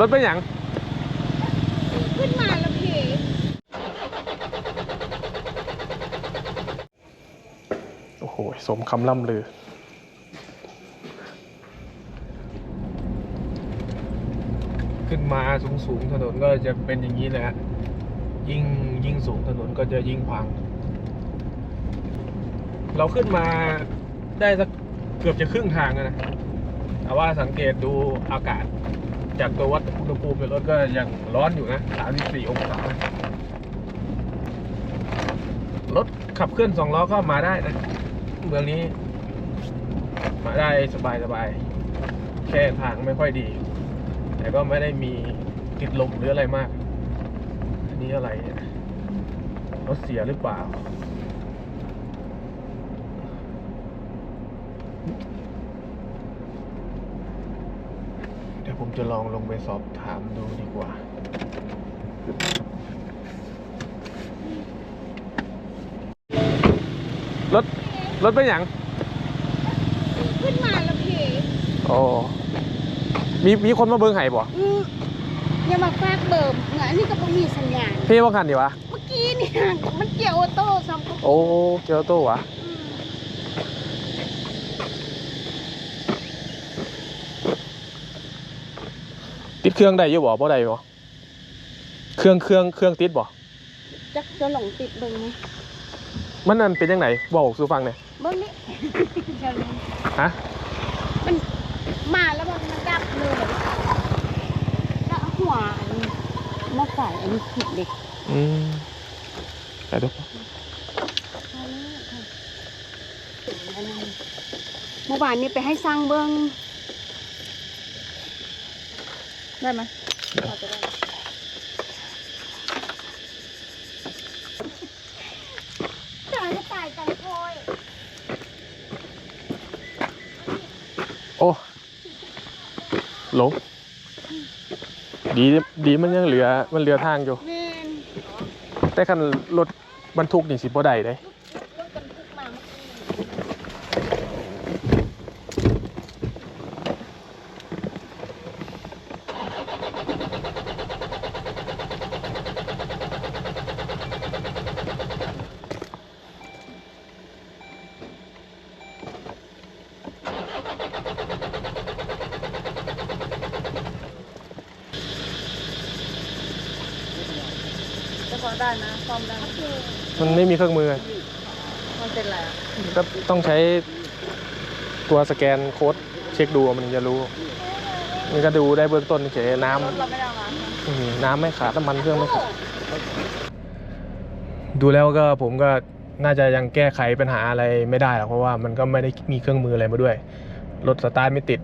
รถเป็นหยังขึ้นมาแล้วพี่โอ้โห สมคำล่ำลือ ขึ้นมาสูงสูงๆถนนก็จะเป็นอย่างนี้แหละฮะยิ่งยิ่งสูงถนนก็จะยิ่งพัง เราขึ้นมาได้สักเกือบจะครึ่งทางแล้วนะ แต่ว่าสังเกตดูอากาศ จากตัววัดอุณหภูมิในรถก็ยังร้อนอยู่นะ 34 องศารถขับเคลื่อนสองล้อก็มาได้นะ เมืองนี้ มาได้สบายสบายๆแค่ทางไม่ค่อยดี แต่ก็ไม่ได้มีติดลมหรืออะไรมาก อันนี้อะไรรถเสียหรือเปล่า เดี๋ยว ผมจะลองลงไปสอบถามดูดีกว่า รถ รถเป็นหยังขึ้นมาแล้วพี่อ๋อมีมีคนมาเบิ้งไห้บ่อืออย่ามาฟากเบิร์มเหมือนอันนี้ก็บ่มีสัญญาณ พี่ว่าคันดีวะ เมื่อกี้เนี่ยมันเกี่ยวออโต้ซ้ำก็โอ้ เกียวโตวะ เครื่องได้อยู่บ่บ่ได้บ่เครื่องเครื่องเครื่องติดบ่จักจะหลงติดเบิ่งไหมมันนั่นเป็นยังไงบอกสู่ฟังหน่อยเบิ่งนี่เดี๋ยวนี้ฮะมันมาแล้วมันมันดับเลยแล้วหัวอันนี้มาใส่อันนี้ผิดเด็กอืมแต่ดูเมื่อวานนี้ไปให้สร้างเบิ้ง ได้ไหมพอจะได้ตายก็ตายกันโอยโอ้หลงดีดีมันยังเหลือมันเหลือทางอยู่ แม่นแต่คันรถบรรทุกนี่สิบ่ได้เด้ รถบรรทุกมาเมื่อกี้ จะพอ ได้นะซ่อมได้ไหมมันไม่มีเครื่องมือมันเป็นอะไรอะก็ต้องใช้ตัวสแกนโค้ดเช็คดูมันถึงจะรู้มันก็ดูได้เบื้องต้นเฉยๆน้รถเราไม่ได้เอามาำอืมน้ำไม่ขาดน้ำมันเครื่องไม่ขาด ดูแล้วก็ผมก็น่าจะยังแก้ไขปัญหาอะไรไม่ได้หรอกเพราะว่ามันก็ไม่ได้มีเครื่องมืออะไรมาด้วย รถสตาร์ทไม่ติด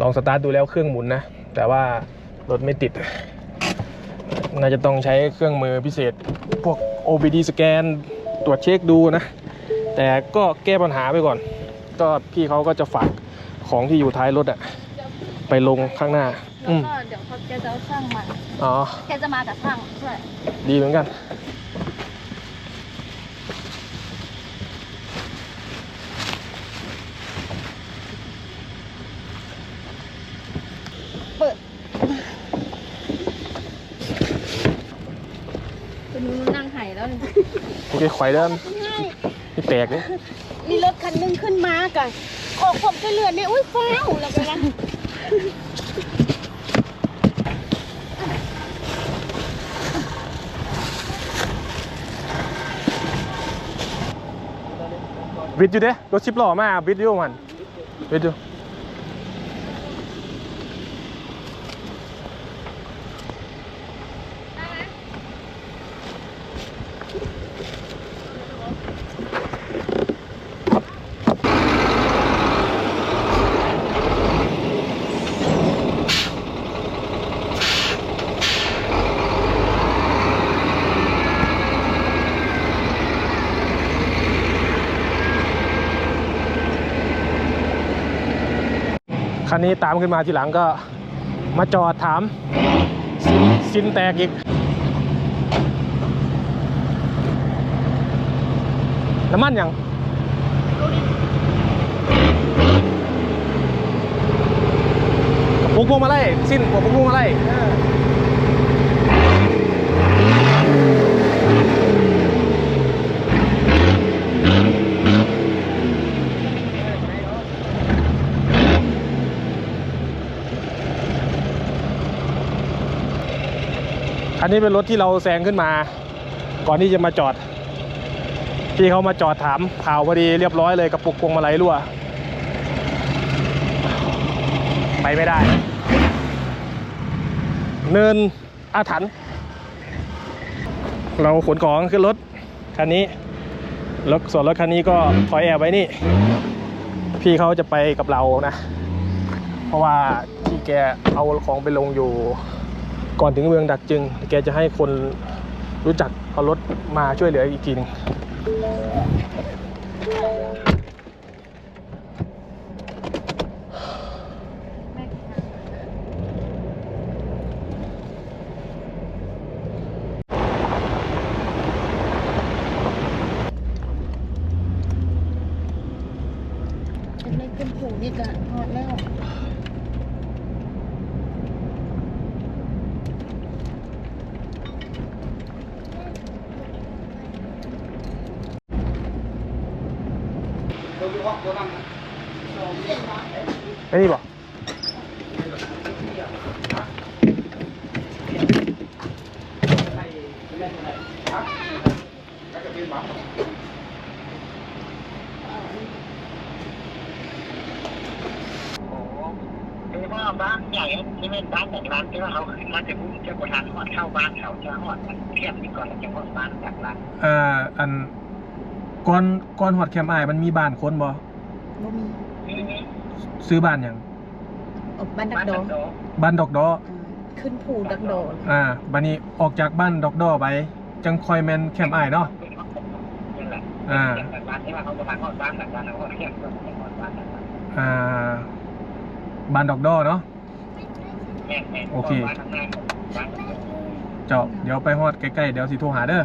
ลองสตาร์ทดูแล้วเครื่องหมุนนะ แต่ว่ารถไม่ติด น่าจะต้องใช้เครื่องมือพิเศษ พวก OBD สแกนตรวจเช็คดูนะ แต่ก็แก้ปัญหาไปก่อน ก็พี่เขาก็จะฝากของที่อยู่ท้ายรถอะไปลงข้างหน้าอืแล้วมก็เดี๋ยวเขาแกจะเอาช่างมาอ๋อ แกจะมากับช่างใช่ดีเหมือนกัน เป็นนั่งไห้แล้วนี่โอเคไขว่เดินง่ายนี่แตกเลยมีรถคันหนึงขึ้นมากันออกผมจะเลือนเนี่ยอุ้ยฟ้าวแล้วกันนะวิดอยู่เด้รถชิปหล่อมากวิดอยู่มันวิดอยู่ คันนี้ตามขึ้นมาทีหลังก็มาจอดถามซินซินแตกอีก น้ำมันยังกระโปวงพวงมาไล่สิ้นหัวพวงมาไล่ นนี้เป็นรถที่เราแซงขึ้นมา ก่อนที่จะมาจอด พี่เขามาจอดถามข่าวพอดีเรียบร้อยเลยกระปุกพวงมาลัยรั่ว ไปไม่ได้ เนินอาถรรพ์เราขนของขึ้นรถคันนี้รถส่วนรถคันนี้ก็ถอยแอบไว้นี่ พี่เขาจะไปกับเรานะ เพราะว่าที่แกเอาของไปลงอยู่ ก่อนถึงเมืองดักจึง แกจะให้คนรู้จักเอารถมาช่วยเหลืออีกทีหนึง เป็นในขึ้นผูนี่ก็หอดแล้ว ไอ้นี่บอกคือว่าบ้านใหญ่ที่เป็นบ้านจากร้านที่ว่าเขาขึ้นมาจะพุ่งจะกดทางหอดเข้าบ้านเขาจะหอดมันเทียบนี่ก่อนแล้วจะหอดบ้านจากร้านอ่าอัน ก่อนก่อนหอดแคมป์อายมันมีบ้านคนบ่บ่มีนี่นี่ซื้อบ้านอย่างออกบ้านดับ้ากนดอจากโดบ้านดอกดออ่าขึ้นผูดักดออ่าบันนี้ออกจากบ้านดอกดอไป จังคอยแมนแคมป์อายเนาะนี่แหละอ่าจากร้านที่ว่าเขากำลังหอดบ้านจากร้านเขาเทียบกับหอดบ้านจากร้านอ่า บ้านดอกดอเนาะ แม่แม่โอเค บ้านทางหน้าบ้านเจ้าเดี๋ยวไปฮอดใกล้ๆเดี๋ยวสิโทรหาเด้อ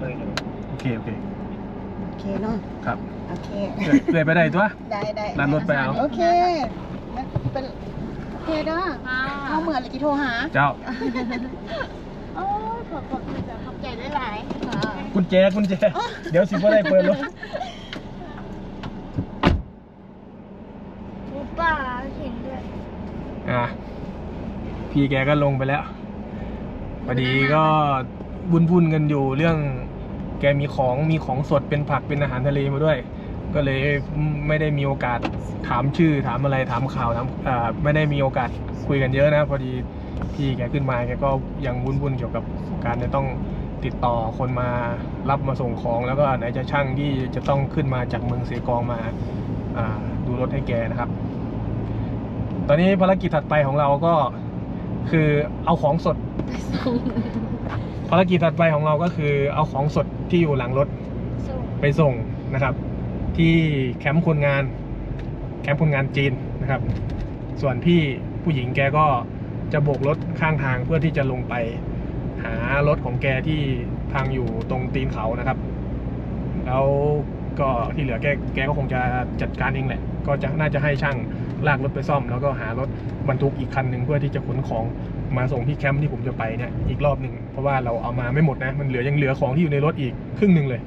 เลย โอเค โอเคโอ เคเนาะครับโอเค เลื่อยเลื่อยไปได้ตัว ได้ได้รันรถไปเอา โอเคงั้นเป็นโอเคเด้อเข้าเมืองเลยกี่โทรหาเจ้า โอ้ยขอบคุณจะขอบใจได้หลายค่ะกุญแจกุญแจ เดี๋ยวสิบ่ได้เปิดรถปูป้าเห็นด้วยอะพี่แกก็ลงไปแล้วพอดีก็วุ่นๆกันอยู่เรื่อง แกมีของมีของสดเป็นผักเป็นอาหารทะเลมาด้วย ก็เลยไม่ได้มีโอกาสถามชื่อถามอะไรถามข่าวถามไม่ได้มีโอกาสคุยกันเยอะนะพอดีพี่แกขึ้นมาแกก็ยังวุ่นๆเกี่ยวกับการจะต้องติดต่อคนมารับมาส่งของ แล้วก็ไหนจะช่างที่จะต้องขึ้นมาจากเมืองเสกองมาอ่าดูรถให้แกนะครับ ตอนนี้ภารกิจถัดไปของเราก็คือเอาของสด ภารกิจถัดไปของเราก็คือเอาของสดที่อยู่หลังรถส่งไปส่งนะครับ ที่แคมป์คนงาน แคมป์คนงานจีนนะครับ ส่วนพี่ผู้หญิงแกก็จะโบกรถข้างทางเพื่อที่จะลงไปหารถของแกที่ทางอยู่ตรงตีนเขานะครับ แล้วก็ที่เหลือแกแกก็คงจะจัดการเองแหละ ก็จะน่าจะให้ช่างลากรถไปซ่อม แล้วก็หารถบรรทุกอีกคันหนึ่งเพื่อที่จะขนของ มาส่งที่แคมป์ที่ผมจะไปเนี่ยอีกรอบหนึ่งเพราะว่าเราเอามาไม่หมดนะ มันเหลือยังเหลือของที่อยู่ในรถอีกครึ่งหนึ่งเลย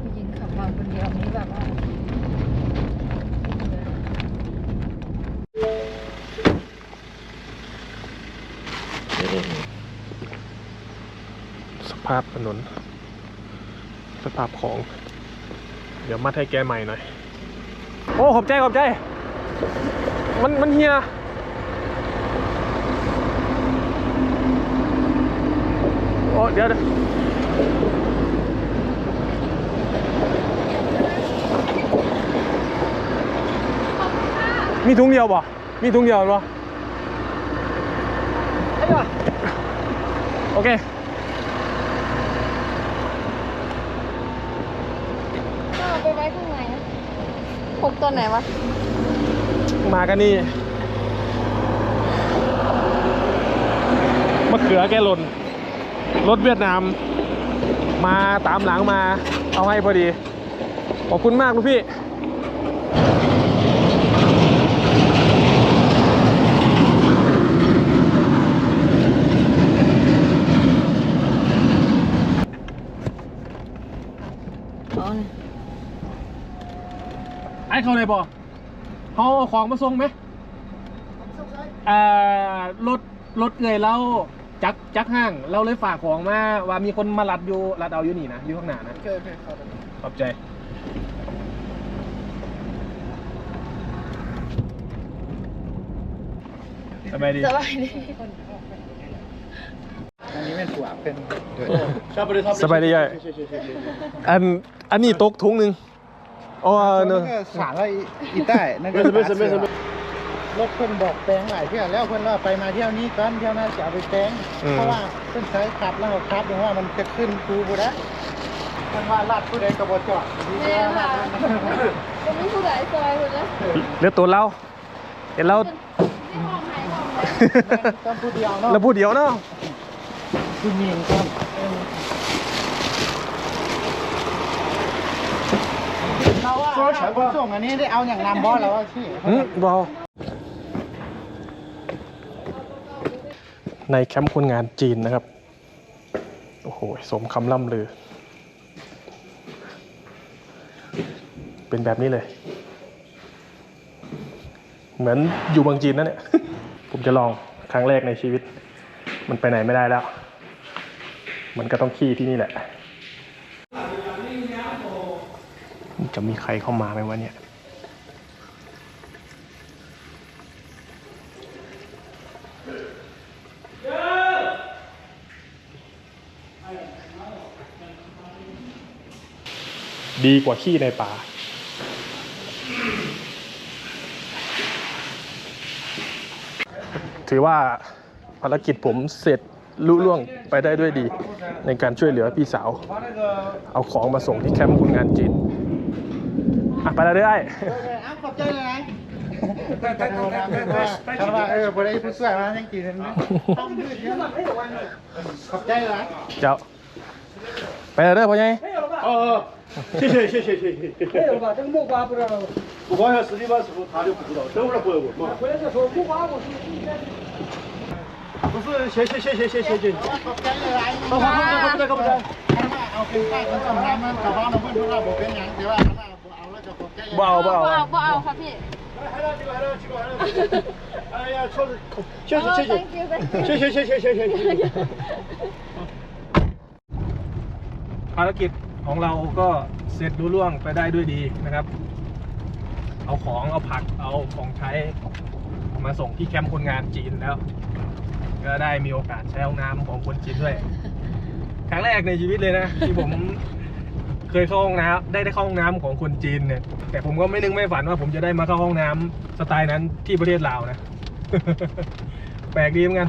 ผู้หญิงขับมาคนเดียวนี่แบบว่าสภาพถนนส ภาพของ เดี๋ยวมัดให้แกใหม่หน่อย โอ้ขอบใจขอบใจ มันมันเฮียโอ้เดี๋ยวดิมีถุงเดียวบ่มีถุงเดียวบ่ไอ้ยะโอเค ก็เอาไปไว้ข้างในพกตัวไหนวะ มากันนี่มะเขือแกหล่นรถเวียดนาม มาตามหลังมาเอาให้พอดี ขอบคุณมากลูกพี่ อ๋อเนี่ย ไอ้เขาเลยบอกเขาเอาของมาส่งไหมเอ่อรถรถเงยเราจักจักห้าง เราเลยฝากของมาว่ามีคนมาลัดอยู่ลัดเอาอยู่นี่นะอยู่ข้างหน้านะโอเคโอเคครับ ขอบใจ สบายดี สบายดีอันนี้เป็นถั่วเป็นสบายดีใหญ่อันอันนี้ตกถุงหนึ่ง อ๋อนั่เนนอะก็สารละอีใต้นั่นก็ตาเสือรถเพิ่นบอกแปลงหลายเที่ยวแล้วเพิ่นว่าไปมาเที่ยวนี้ก่อนเที่ยวหน้าจะเอาไปแปลงเพราะว่าเพิ่นใช้ขับแล้วเขาขับอย่างว่ามันจะขึ้นคูบ่ได้เพิ่นว่าลาดผู้ใดก็บ่จอดแม่ค่ะจะมีผู้ใดซอยคนนะเหลือตัวเราเห็นเราที่ห้องไหนห้องไหน ต้องผู้เดียวเนาะแล้วพูดเดียวเนาะ ผู้หญิงก่อน เราว่าส่งอันนี้ได้เอาอย่างนำบอสแล้วพี่อืมบอในแคมป์คนงานจีนนะครับ โอ้โห สมคำล่ำลือ เป็นแบบนี้เลย เหมือนอยู่เมืองจีนนั่นเนี่ย ผมจะลองครั้งแรกในชีวิต มันไปไหนไม่ได้แล้ว มันก็ต้องขี้ที่นี่แหละ จะมีใครเข้ามาไหมวะเนี่ยดีกว่าขี้ในป่า ถือว่าภารกิจผมเสร็จลุล่วงไปได้ด้วยดี ในการช่วยเหลือพี่สาว เอาของมาส่งที่แคมป์คนงานจีน 啊，过来得嘞。哎，啊，ขอบใจนะ。太牛了，太牛了。哎，哎，过来，你不错啊，真几能。谢谢，谢谢，谢谢。哎，老板，这个木瓜不知道。木瓜还是李师傅，他就不知道，等会儿回来问嘛。回来再说木瓜，我是。不是，谢谢，谢谢，谢谢，谢谢。啊，好，谢谢，谢谢，谢谢。老板，我跟大孙子他们下班了，问问那旁边娘对吧？ บ่เอาบ่เอาบ่เอาบ่เอาครับพี่ 해가지고 해가지고 해가지고 아야 쳐줘 쳐줘 쳐줘 쳐줘 쳐줘 쳐줘 쳐줘 ภารกิจของเราก็เสร็จรุ่ล่วงไปได้ด้วยดีนะครับ เอาของเอาผักเอาของใช้มาส่งที่แคมป์คนงานจีนแล้ว ก็ได้มีโอกาสใช้ห้องน้ำของคนจีนด้วย ครั้งแรกในชีวิตเลยนะ ที่ผม เคยเข้าห้องน้ำได้ได้เข้าห้องน้ำของคนจีนเนี่ย แต่ผมก็ไม่นึกไม่ฝันว่าผมจะได้มาเข้าห้องน้ำสไตล์นั้นที่ประเทศลาวนะ แปลกดีเหมือนกัน